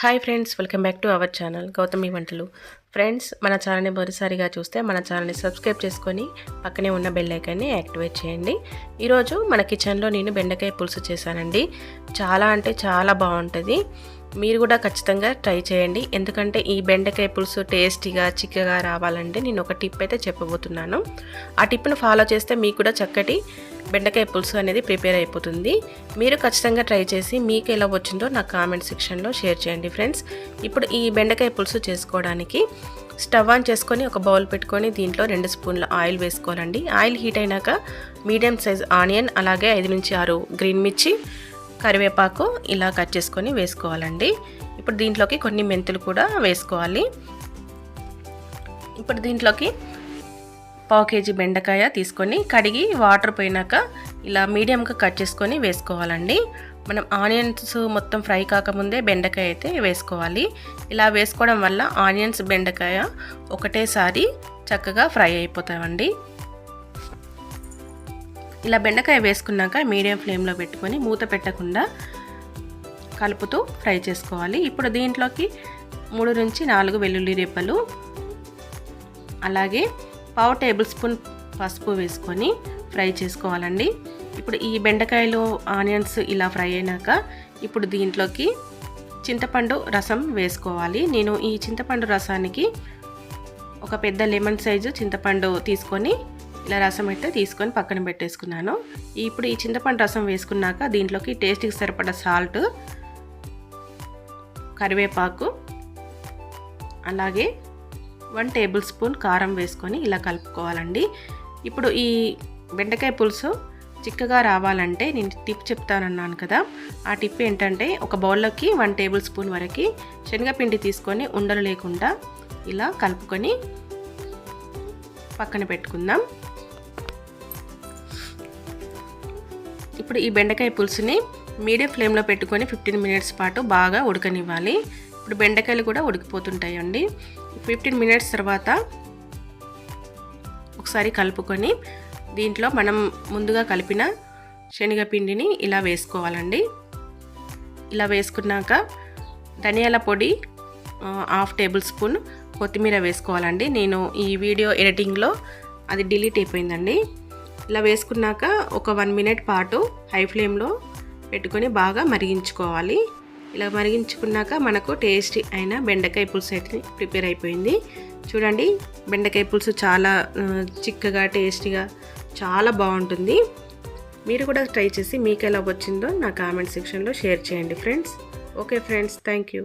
Hi friends welcome back to our channel Gautami వంటలు. Friends మన ఛానల్ని మొదటిసారిగా చూస్తే మన ఛానల్ని సబ్స్క్రైబ్ చేసుకొని పక్కనే ఉన్న బెల్ ఐకాన్ని యాక్టివేట్ చేయండి. ఈరోజు మన కిచెన్లో నేను బెండకాయ పులుసు చేశానండి. చాలా అంటే చాలా బాగుంటుంది. మీరు కూడా ఖచ్చితంగా ట్రై చేయండి. ఎందుకంటే ఈ బెండకాయ పులుసు టేస్టీగా చిక్కగా రావాలంటే నేను ఒక టిప్ అయితే చెప్పబోతున్నాను. ఆ టిప్ను ఫాలో చేస్తే మీకు కూడా చక్కటి బెండకాయ పులుసు అనేది ప్రిపేర్ అయిపోతుంది. మీరు ఖచ్చితంగా ట్రై చేసి మీకు ఎలా వచ్చిందో నా కామెంట్ సెక్షన్లో షేర్ చేయండి ఫ్రెండ్స్. ఇప్పుడు ఈ బెండకాయ పులుసు చేసుకోవడానికి స్టవ్ ఆన్ చేసుకొని ఒక బౌల్ పెట్టుకొని దీంట్లో రెండు స్పూన్ల ఆయిల్ వేసుకోవాలండి. ఆయిల్ హీట్ అయినాక మీడియం సైజ్ ఆనియన్ అలాగే ఐదు నుంచి ఆరు గ్రీన్ మిర్చి కరివేపాకు ఇలా కట్ చేసుకొని వేసుకోవాలండి. ఇప్పుడు దీంట్లోకి కొన్ని మెంతులు కూడా వేసుకోవాలి. ఇప్పుడు దీంట్లోకి పావు కేజీ బెండకాయ తీసుకొని కడిగి వాటర్ పోయినాక ఇలా మీడియంగా కట్ చేసుకొని వేసుకోవాలండి. మనం ఆనియన్స్ మొత్తం ఫ్రై కాకముందే బెండకాయ అయితే వేసుకోవాలి. ఇలా వేసుకోవడం వల్ల ఆనియన్స్ బెండకాయ ఒకటేసారి చక్కగా ఫ్రై అయిపోతామండి ఇలా బెండకాయ వేసుకున్నాక మీడియం ఫ్లేమ్లో పెట్టుకొని మూత పెట్టకుండా కలుపుతూ ఫ్రై చేసుకోవాలి. ఇప్పుడు దీంట్లోకి మూడు నుంచి నాలుగు వెల్లుల్లి రెప్పలు అలాగే పావు టేబుల్ స్పూన్ పసుపు వేసుకొని ఫ్రై చేసుకోవాలండి. ఇప్పుడు ఈ బెండకాయలు ఆనియన్స్ ఇలా ఫ్రై అయినాక ఇప్పుడు దీంట్లోకి చింతపండు రసం వేసుకోవాలి. నేను ఈ చింతపండు రసానికి ఒక పెద్ద లెమన్ సైజు చింతపండు తీసుకొని ఇలా రసం అయితే తీసుకొని పక్కన పెట్టేసుకున్నాను. ఇప్పుడు ఈ చింతపండు రసం వేసుకున్నాక దీంట్లోకి టేస్ట్కి సరిపడ సాల్ట్ కరివేపాకు అలాగే వన్ టేబుల్ స్పూన్ కారం వేసుకొని ఇలా కలుపుకోవాలండి. ఇప్పుడు ఈ బెండకాయ పులుసు చిక్కగా రావాలంటే నేను టిప్ చెప్తానన్నాను కదా. ఆ టిప్ ఏంటంటే ఒక బౌల్లోకి వన్ టేబుల్ స్పూన్ వరకు శనగపిండి తీసుకొని ఉండలు లేకుండా ఇలా కలుపుకొని పక్కన పెట్టుకుందాం. ఇప్పుడు ఈ బెండకాయ పులుసుని మీడియం ఫ్లేమ్లో పెట్టుకొని ఫిఫ్టీన్ మినిట్స్ పాటు బాగా ఉడకనివ్వాలి. ఇప్పుడు బెండకాయలు కూడా ఉడికిపోతుంటాయండి. ఫిఫ్టీన్ మినిట్స్ తర్వాత ఒకసారి కలుపుకొని దీంట్లో మనం ముందుగా కలిపిన శనగపిండిని ఇలా వేసుకోవాలండి. ఇలా వేసుకున్నాక ధనియాల పొడి హాఫ్ టేబుల్ స్పూన్ కొత్తిమీర వేసుకోవాలండి. నేను ఈ వీడియో ఎడిటింగ్లో అది డిలీట్ అయిపోయిందండి. ఇలా వేసుకున్నాక ఒక వన్ మినిట్ పాటు హై ఫ్లేమ్లో పెట్టుకొని బాగా మరిగించుకోవాలి. ఇలా మరిగించుకున్నాక మనకు టేస్టీ అయిన బెండకాయ పులుసు అయితే ప్రిపేర్ అయిపోయింది. చూడండి బెండకాయ పులుసు చాలా చిక్కగా టేస్టీగా చాలా బాగుంటుంది. మీరు కూడా ట్రై చేసి మీకు ఎలా వచ్చిందో నా కామెంట్ సెక్షన్లో షేర్ చేయండి friends. Okay friends thank you.